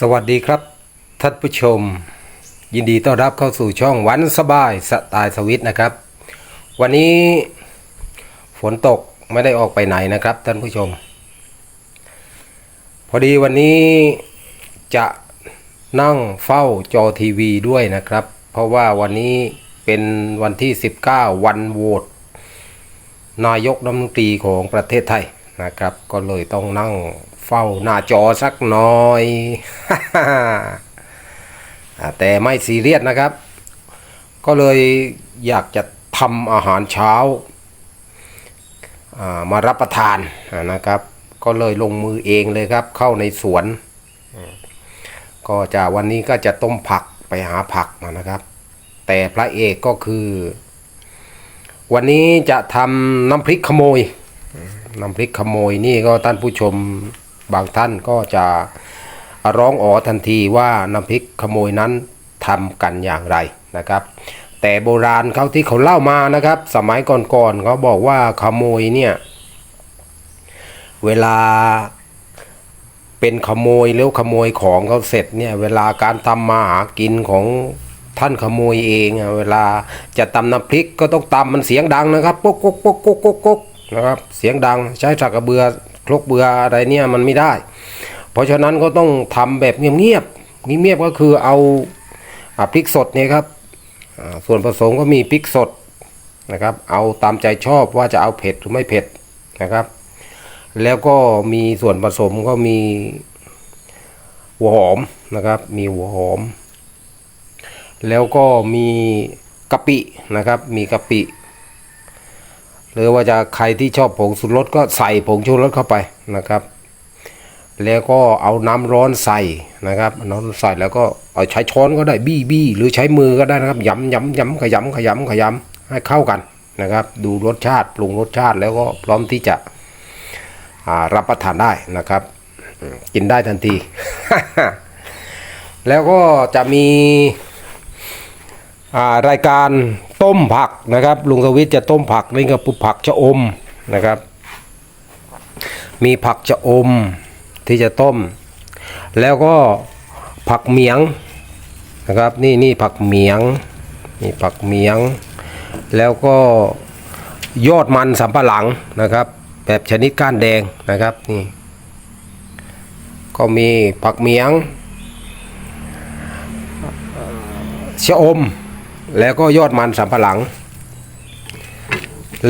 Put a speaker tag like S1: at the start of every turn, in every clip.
S1: สวัสดีครับท่านผู้ชม ยินดีต้อนรับเข้าสู่ช่องวันสบายสไตล์สวิตนะครับ วันนี้ฝนตกไม่ได้ออกไปไหนนะครับท่านผู้ชม พอดีวันนี้จะนั่งเฝ้าจอทีวีด้วยนะครับ เพราะว่าวันนี้เป็นวันที่ 19 วันโหวตนายกรัฐมนตรีของประเทศไทยนะครับ ก็เลยต้องนั่ง เฝ้าหน้าจอสักหน่อยแต่ไม่ซีเรียสนะครับ ก็เลยอยากจะทำอาหารเช้าามารับประทานนะครับ ก็เลยลงมือเองเลยครับ เข้าในสวน ก็จะวันนี้ก็จะต้มผักไปหาผักมานะครับ แต่พระเอกก็คือ วันนี้จะทำน้ำพริกขโมย น้ำพริกขโมยนี่ก็ท่านผู้ชม บางท่านก็จะร้องอ๋อทันทีว่าน้ำพริกขโมยนั้นทำกันอย่างไรนะครับ แต่โบราณเขาที่เขาเล่ามานะครับ สมัยก่อนๆเขาบอกว่าขโมยเนี่ยเวลาเป็นขโมยแล้วขโมยของเขาเสร็จเนี่ยเวลาการทำมาหากินของท่านขโมยเองเวลาจะตำน้ำพริกก็ต้องตำมันเสียงดังนะครับปุ๊กปุ๊กปุ๊กปุ๊กปุ๊กปุ๊กนะครับเสียงดังใช้สักกระเบือ ครกเบืออะไรเนี่ยมันไม่ได้ เพราะฉะนั้นก็ต้องทำแบบเงียบๆเงียบๆก็คือเอาอพริกสดเนี่ยครับส่วนผสมก็มีพริกสดนะครับ เอาตามใจชอบว่าจะเอาเผ็ดหรือไม่เผ็ดนะครับ แล้วก็มีส่วนผสมก็มีหัวหอมนะครับ มีหัวหอม แล้วก็มีกะปินะครับ มีกะปิ หรือว่าจะใครที่ชอบผงสุรสก็ใส่ผงชูรสเข้าไปนะครับ แล้วก็เอาน้ำร้อนใส่นะครับน้ำร้อนใส่แล้วก็เอาใช้ช้อนก็ได้บี้บี้หรือใช้มือก็ได้นะครับย้ำย้ำย้ำขยำขยำขยำให้เข้ากันนะครับ ดูรสชาติปรุงรสชาติแล้วก็พร้อมที่จะรับประทานได้นะครับ กินได้ทันที แล้วก็จะมีรายการ ต้มผักนะครับลุงสวิทย์จะต้มผักนี่ก็ปุผักชะอมนะครับ มีผักชะอมที่จะต้ม แล้วก็ผักเหมียงนะครับนี่นี่ผักเหมียงนี่ผักเหมียง แล้วก็ยอดมันสำปะหลังนะครับ แบบชนิดก้านแดงนะครับนี่ก็มีผักเหมียงชะอม แล้วก็ยอดมันสำปะหลัง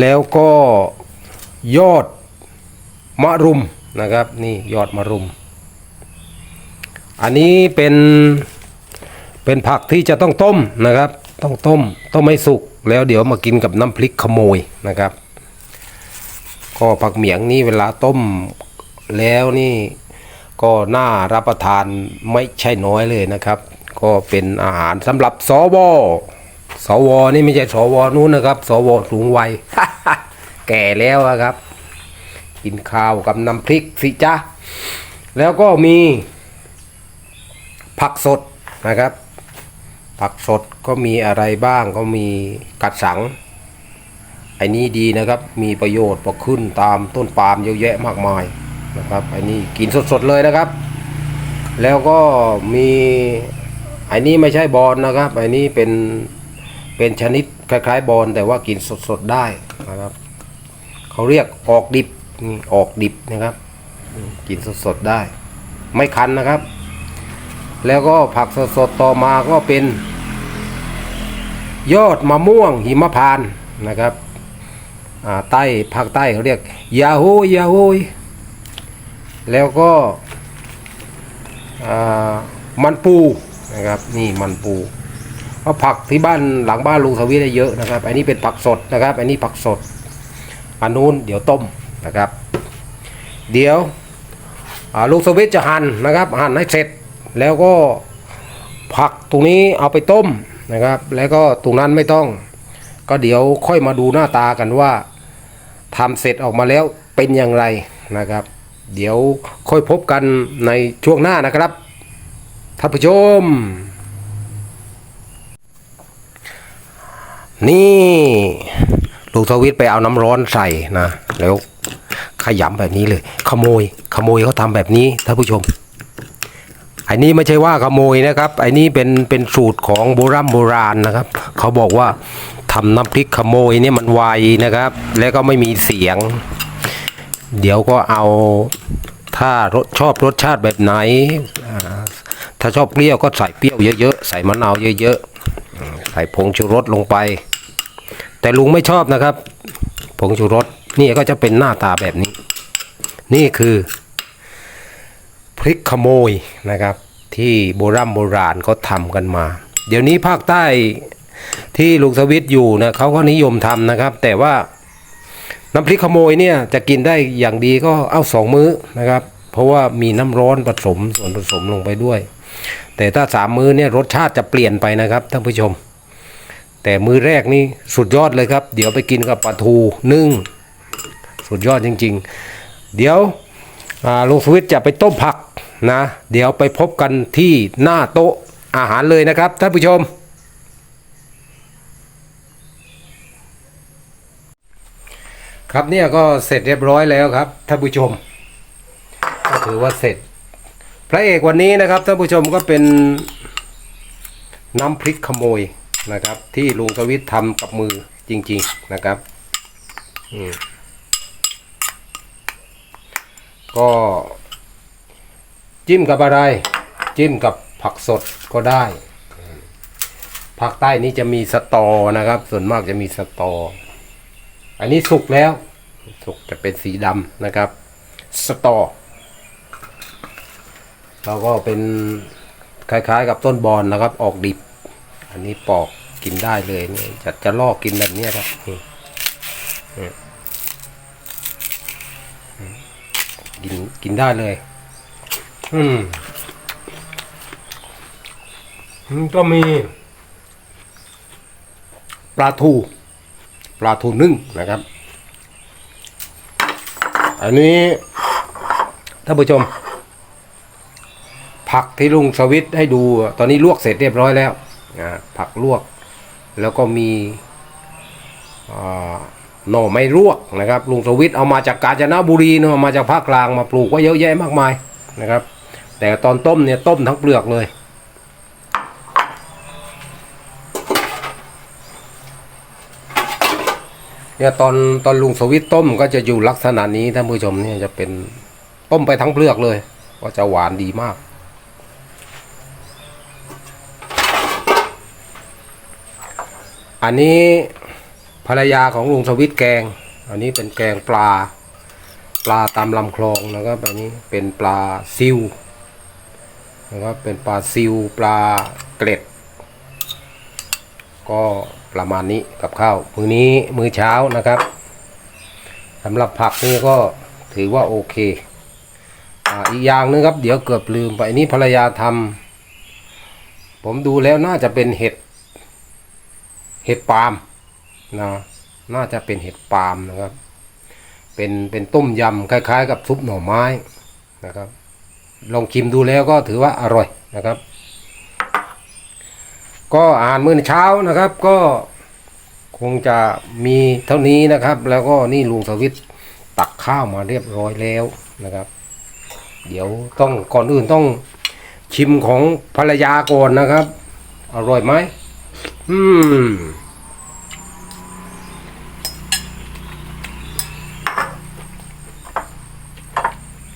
S1: แล้วก็ยอดมะรุมนะครับนี่ยอดมะรุม อันนี้เป็นเป็นผักที่จะต้องต้มนะครับ ต้องต้มต้มให้สุกแล้วเดี๋ยวมากินกับน้ำพริกขโมยนะครับ ก็ผักเหมียงนี่เวลาต้มแล้วนี่ก็น่ารับประทานไม่ใช่น้อยเลยนะครับ ก็เป็นอาหารสำหรับสว สวนี่ไม่ใช่สวนู้นนะครับ สวสูงวัย แก่แล้วอะครับ กินข้าวกับน้ำพริกสิจ้าแล้วก็มีผักสดนะครับ ผักสดก็มีอะไรบ้างก็มีกัดสังไอ้นี้ดีนะครับ มีประโยชน์พอขึ้นตามต้นปาล์มเยอะแยะมากมายนะครับไอ้นี้กินสดๆเลยนะครับ แล้วก็มีไอ้นี้ไม่ใช่บอลนะครับไอ้นี้เป็น เป็นชนิดคล้ายๆบอลแต่ว่ากินสดๆได้นะครับเขาเรียกออกดิบนี่ออกดิบนะครับ กินสดๆได้ ไม่คันนะครับ แล้วก็ผักสดๆต่อมาก็เป็น ยอดมะม่วงหิมพานนะครับใต้ภาคใต้เขาเรียกยาฮยยาฮยแล้วก็มันปูนะครับนี่มันปู เพราะผักที่บ้านหลังบ้านลุงสวีได้เยอะนะครับ อันนี้เป็นผักสดนะครับ อันนี้ผักสด อันนู้นเดี๋ยวต้มนะครับ เดี๋ยวลุงสวิทจะหั่นนะครับหั่นให้เสร็จ แล้วก็ผักตรงนี้เอาไปต้มนะครับ แล้วก็ตรงนั้นไม่ต้อง ก็เดี๋ยวค่อยมาดูหน้าตากันว่าทำเสร็จออกมาแล้วเป็นอย่างไรนะครับ เดี๋ยวค่อยพบกันในช่วงหน้านะครับท่านผู้ชม นี่ ลูกสวิตไปเอาน้ำร้อนใส่นะ แล้วขยำแบบนี้เลย ขโมย ขโมยเขาทำแบบนี้ท่านผู้ชมอันนี้ไม่ใช่ว่าขโมยนะครับอันนี้เป็นเป็นสูตรของโบราณโบราณนะครับ เขาบอกว่าทำน้ำพริกขโมยเนี่ยมันไวนะครับ แล้วก็ไม่มีเสียง เดี๋ยวก็เอาถ้ารสชอบรสชาติแบบไหน ถ้าชอบเปรี้ยวก็ใส่เปรี้ยวเยอะๆ ใส่มะนาวเยอะๆ ส่ผงชูรสลงไป แต่ลุงไม่ชอบนะครับ ผงชูรสนี่ก็จะเป็นหน้าตาแบบนี้ นี่คือ พริกขโมยนะครับ ที่โบราณโบราณเขาทำกันมา เดี๋ยวนี้ภาคใต้ที่ลุงสวิตอยู่นะเขาก็นิยมทำนะครับ แต่ว่าน้ำพริกขโมยเนี่ยจะกินได้อย่างดีก็เอาสองมื้อนะครับ เพราะว่ามีน้ำร้อนผสมส่วนผสมลงไปด้วย แต่ถ้าสามมื้อเนี่ยรสชาติจะเปลี่ยนไปนะครับท่านผู้ชม แต่มือแรกนี่สุดยอดเลยครับ เดี๋ยวไปกินกับปลาทูนึ่ง สุดยอดจริง ๆ เดี๋ยวลุงสวิตจะไปต้มผักนะ เดี๋ยวไปพบกันที่หน้าโต๊ะอาหารเลยนะครับท่านผู้ชม ครับเนี่ยก็เสร็จเรียบร้อยแล้วครับท่านผู้ชมก็ถือว่าเสร็จ พระเอกวันนี้นะครับท่านผู้ชมก็เป็นน้ำพริกขโมย นะครับ ที่ลุงสวิตทำกับมือจริง ๆนะครับอืมก็ จิ้มกับอะไร จิ้มกับผักสดก็ได้ภาคใต้นี้จะมีสตอนะครับ ส่วนมากจะมีสตอ อันนี้สุกแล้ว สุกจะเป็นสีดำนะครับ สตอแล้วก็เป็นคล้ายๆ กับต้นบอนนะครับ ออกดิบ อันนี้ปอกกินได้เลยเนี่ยจะจะลอกกินแบบนี้ครับนี่กินกินได้เลย อืมก็มี ปลาทู ปลาทูนึ่งนะครับ อันนี้ท่านผู้ชม ผักที่ลุงสวิตให้ดู ตอนนี้ลวกเสร็จเรียบร้อยแล้ว ผักลวก แล้วก็มีหน่อไม้ลวกนะครับลุงสวิตเอามาจากกาญจนบุรีเนาะเอามาจากภาคกลางมาปลูกไว้เยอะแยะมากมายนะครับ แต่ตอนต้มเนี่ยต้มทั้งเปลือกเลยเนี่ยตอนตอนลุงสวิตต้มก็จะอยู่ลักษณะนี้ท่านผู้ชมเนี่ยจะเป็นต้มไปทั้งเปลือกเลย ก็จะหวานดีมาก อันนี้ภรรยาของลุงสวิตแกง อันนี้เป็นแกงปลา ปลาตามลำคลองนะครับอันนี้เป็นปลาซิวนะครับเป็นปลาซิวปลาเกล็ด ก็ประมาณนี้กับข้าวมื้อนี้มื้อเช้านะครับสำหรับผักนี่ก็ถือว่าโอเคออีกอย่างหนึงครับ เดี๋ยวเกือบลืมไปนนี้ภรรยาทำผมดูแล้วน่าจะเป็นเห็ด เห็ดปาล์มนะน่าจะเป็นเห็ดปาล์มนะครับ เป็นเป็นต้มยำคล้าย ๆ กับซุปหน่อไม้นะครับ ลองชิมดูแล้วก็ถือว่าอร่อยนะครับ ก็อาหารมื้อเช้านะครับ ก็คงจะมีเท่านี้นะครับ แล้วก็นี่ลุงสวิตตักข้าวมาเรียบร้อยแล้วนะครับ เดี๋ยวต้องก่อนอื่นต้องชิมของภรรยาก่อนนะครับ อร่อยไหมอืม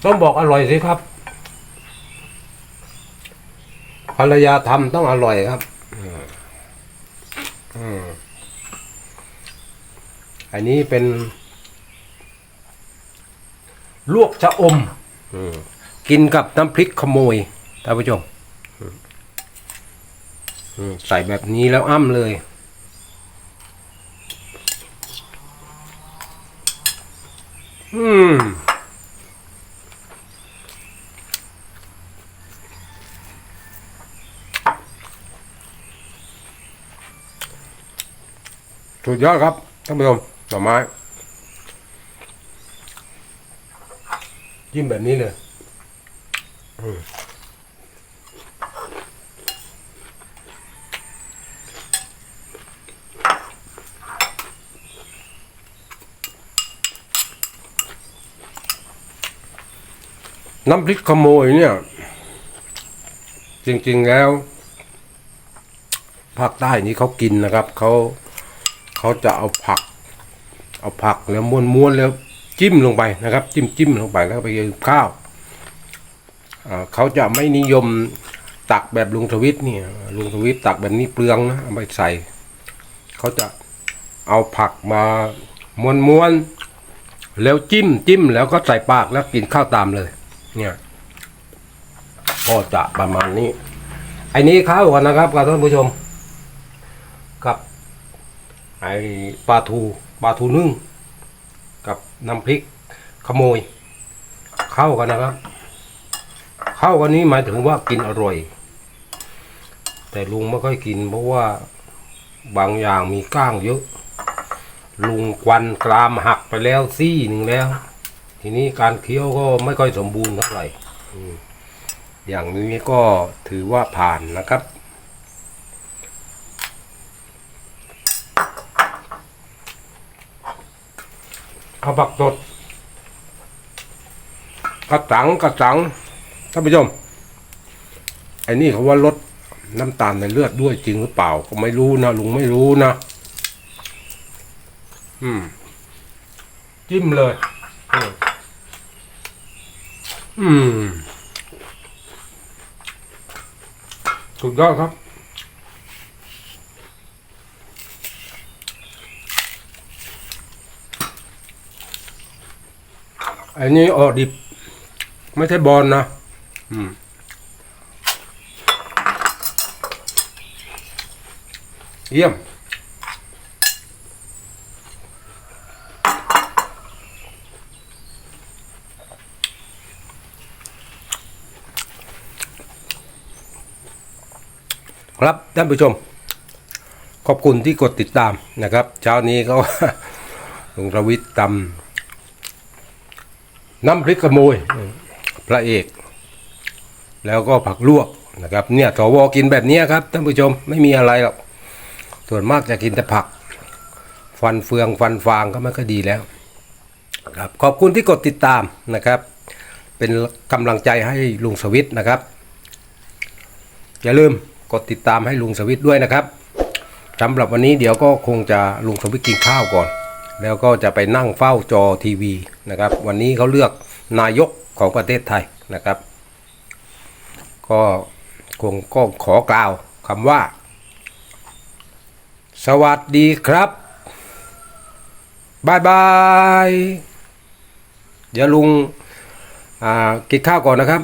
S1: ต้องบอกอร่อยสิครับ ภรรยาทำต้องอร่อยครับอันนี้เป็น ลวกชะอมอมกินกับน้ำพริกขโมยท่านผู้ชมใส่แบบนี้แล้วอ้ำเลย อืม สุดยอดครับท่านผู้ชมหน่อไม้ยิ้มแบบนี้เลยน้ำพริกขโมยเนี่ย จริง ๆแล้วภาคใต้นี้เขากินนะครับเขา เขาจะเอาผัก เอาผักแล้วม้วนๆแล้วจิ้มลงไปนะครับ จิ้มจิ้มลงไปแล้วไปกินข้าวอ่าเขาจะไม่นิยมตักแบบลุงทวิตเนี่ยลุงทวิตตักแบบนี้เปลืองนะเอาไปใส่ เขาจะเอาผักมาม้วนๆแล้วจิ้มจิ้มแล้วก็ใส่ปากแล้วกินข้าวตามเลย เนี่ยก็จะประมาณนี้ไอ้นี้ข้าวกันนะครับกับท่านผู้ชมกับ ไอ้ปลาทูปลาทูนึ่ง กับน้ำพริกขโมย เข้ากันนะครับ เข้ากันนี้หมายถึงว่ากินอร่อย แต่ลุงไม่ค่อยกิน เพราะว่าบางอย่างมีก้างเยอะ ลุงควันกรามหักไปแล้วซี่หนึ่งแล้ว ทีนี้การเคี้ยวก็ไม่ค่อยสมบูรณ์เท่าไหร่อืมอย่างนี้ก็ถือว่าผ่านนะครับ ข้าวผักสดกระสังกระสังท่านผู้ชมไอ้นี่เขาว่าลดน้ำตาลในเลือดด้วยจริงหรือเปล่า ก็ไม่รู้นะลุงไม่รู้นะอืม จิ้มเลยอืมอืมสุดยอดครับ อันนี้ออกดิบ ไม่ใช่บอลนะอืมเยี่ยม ครับท่านผู้ชม ขอบคุณที่กดติดตามนะครับ เช้านี้ก็ลุงรวิทย์ตำ น้ำพริกขโมยพระเอก แล้วก็ผักลวกนะครับ เนี่ยสวกินแบบนี้ครับท่านผู้ชมไม่มีอะไรหรอกส่วนมากจะกินแต่ผัก ฟันเฟืองฟันฟางก็ไม่ค่อยดีแล้วครับขอบคุณที่กดติดตามนะครับ เป็นกำลังใจให้ลุงสวิทย์นะครับ อย่าลืมกดติดตามให้ลุงสวิทย์ด้วยนะครับสำหรับวันนี้เดี๋ยวก็คงจะลุงสวิทย์กินข้าวก่อน แล้วก็จะไปนั่งเฝ้าจอทีวีนะครับ วันนี้เขาเลือกนายกของประเทศไทยนะครับ ก็คงก็ขอกล่าวคำว่า สวัสดีครับบายบายเดี๋ยวลุงกินข้าวก่อนนะครับ